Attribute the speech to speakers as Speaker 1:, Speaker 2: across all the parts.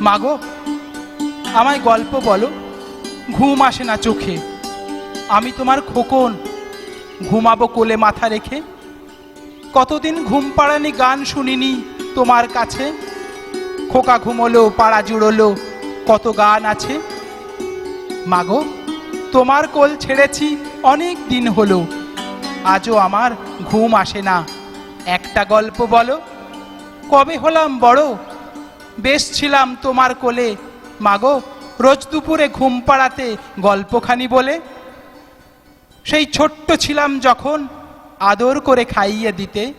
Speaker 1: মাগো, আমায় গল্প বলো, ঘুম আসে না চোখে। আমি তোমার খোকন, ঘুমাবো কোলে মাথা রেখে। কতদিন ঘুম পাড়ানি গান শুনিনি তোমার কাছে? খোকা ঘুমলো, পাড়া জুড়লো, কত গান আছে? মাগো, তোমার কোল ছেড়েছি, অনেক দিন হলো। আজও আমার ঘুম আসে না। একটা গল্প বলো, কবে হলাম বড়? বেশ ছিলাম তোমার কোলে। মাগো, রোজ দুপুরে ঘুম পাড়াতে গল্পখানি বলে। সেই ছোট্ট ছিলাম যখন আদর করে খাইয়ে দিতে।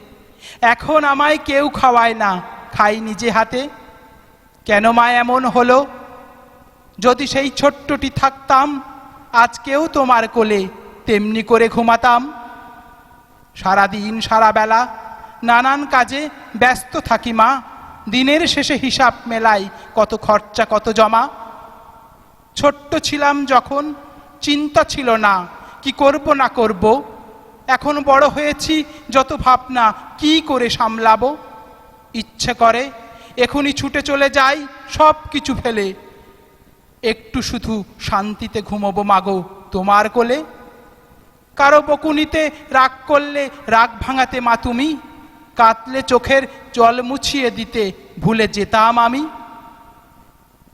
Speaker 1: এখন আমায় কেউ খাওয়ায় না, খাই নিজে হাতে। কেন মা এমন হলো? যদি সেই ছোট্টটি থাকতাম আজকেও তোমার কোলে তেমনি করে ঘুমাতাম। সারাদিন সারা বেলা নানান কাজে ব্যস্ত থাকি মা। দিনের শেষে হিসাব মেলাই কত খরচা, কত জমা। ছোট্ট ছিলাম যখন, চিন্তা ছিল না, কি করব, না করব। এখন বড় হয়েছি, যত ভাবনা, কি করে সামলাবো। ইচ্ছে করে এখনই ছুটে চলে যাই, সব কিছু ফেলে। একটু শুধু শান্তিতে ঘুমোবো মাগো, তোমার কোলে। কারও বকুনিতে রাগ করলে রাগ ভাঙাতে মা তুমি। কাতলে চোখের জল মুছিয়ে দিতে ভুলে যেতাম আমি।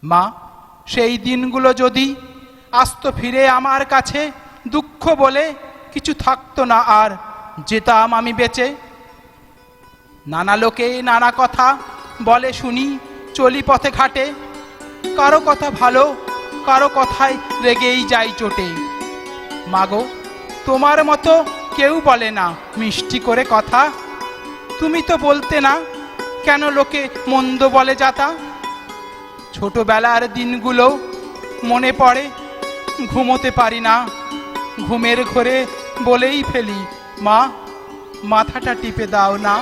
Speaker 1: মা, সেই দিনগুলো যদি আসতো ফিরে আমার কাছে, দুঃখ বলে কিছু থাকতো না আর যেতাম আমি বেঁচে। নানা লোকে নানা কথা বলে শুনি চলি পথে ঘাটে। কারও কথা ভালো, কারও কথায় রেগেই যাই চোটে। মাগো তোমার মতো কেউ বলে না মিষ্টি করে কথা। তুমি তো বলতে না, কেন লোকে মন্দ বলে যাতা? ছোটবেলার দিনগুলো মনে পড়ে, ঘুমোতে পারি না। ঘুমের ঘরে বলেই ফেলি, মা, মাথাটা টিপে দাও না।